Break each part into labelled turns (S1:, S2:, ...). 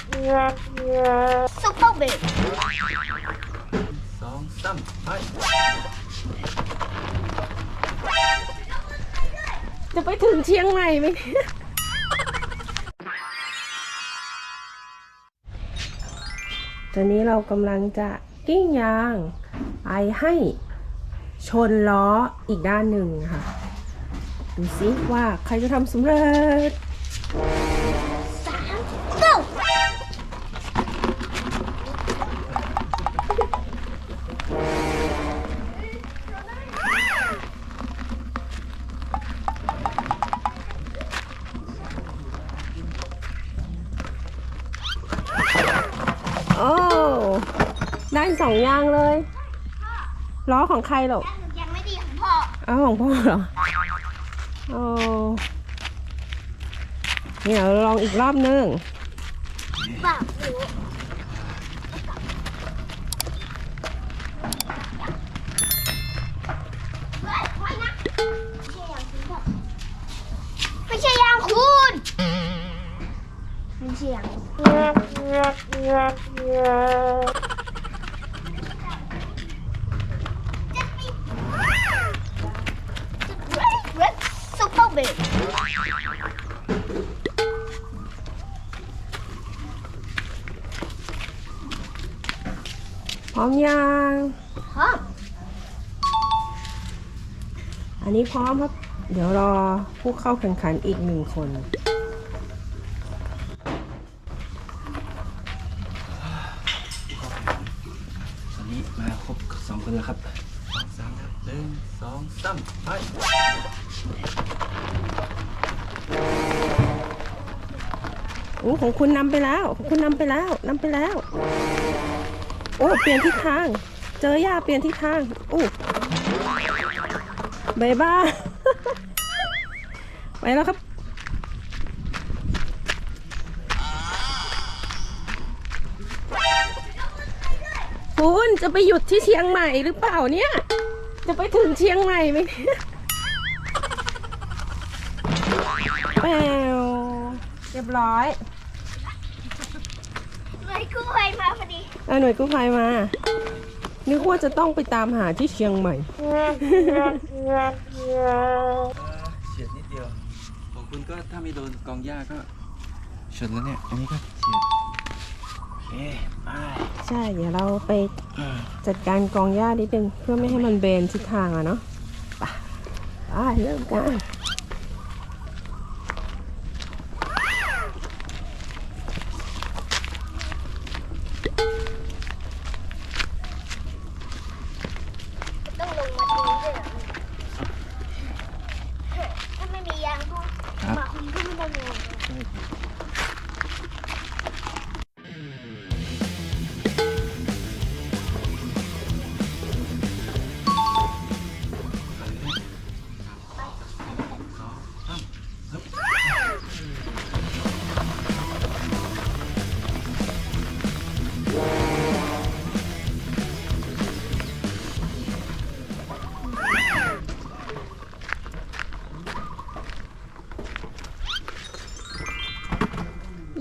S1: ซุปเปอร์เบรก
S2: สองสามไป
S3: จะไปถึงเชียงใหม่ไหมเนี่ยตอนนี้เรากำลังจะกิ้งยางไปให้ชนล้ออีกด้านหนึ่งค่ะ ดูซิว่าใครจะทำสำเร็จ ได้สองอยางเลย ล้อของใครหรอ
S1: ยังไม่ดีของพ่อ
S3: เอาของพ่อเหรอโอ้นี่เราลองอีกรอบนึง
S1: ปากหนูเฮ้ยไว้นะไม่ใช่ยางคุณไม่ใช่ยาง ร้อ
S3: มยัง
S1: พร้อม
S3: อันนี้พร้อมครับ เดี๋ยวรอผู้เข้าแข่งขันอีกหนึ่งคน
S2: ตอนนี้มาครบสองคนแล้วครับสองสามครับหนึ่งสองสามไป
S3: โอ้ของคุณนำไปแล้วของคุณนำไปแล้วนำไปแล้วโอ้เปลี่ยนทิศทาง เจอหญ้าเปลี่ยนทิศทางโอ้บายบายไปแล้วครับ คุณจะไปหยุดที่เชียงใหม่หรือเปล่าเนี่ย จะไปถึงเชียงใหม่ไหมเนี่ยแปวเรียบร้อย
S1: เลยกู้ภัยมาพอดี
S3: เอาหน่วยกู้ภัยมา นึกว่าจะต้องไปตามหาที่เชียงใหม่
S2: เฉียดนิดเดียว ของคุณก็ถ้าไม่โดนกองหญ้าก็ชนแล้วเนี่ย อันนี้ก็เฉียดโอเคไป
S3: ใช่ เดี๋ยวเราไป
S2: เออ
S3: จัดการกองหญ้านิดนึง เพื่อไม่ให้มันเบนทิศทางอะเนาะไปไปเริ่มกัน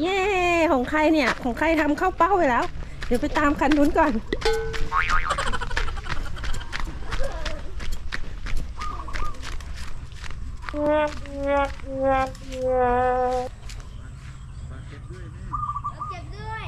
S3: เย้ของใครเนี่ย ของใครทำเข้าเป้าไปแล้ว เดี๋ยวไปตามคันนุ้นก่อน
S1: เจ็บด้วย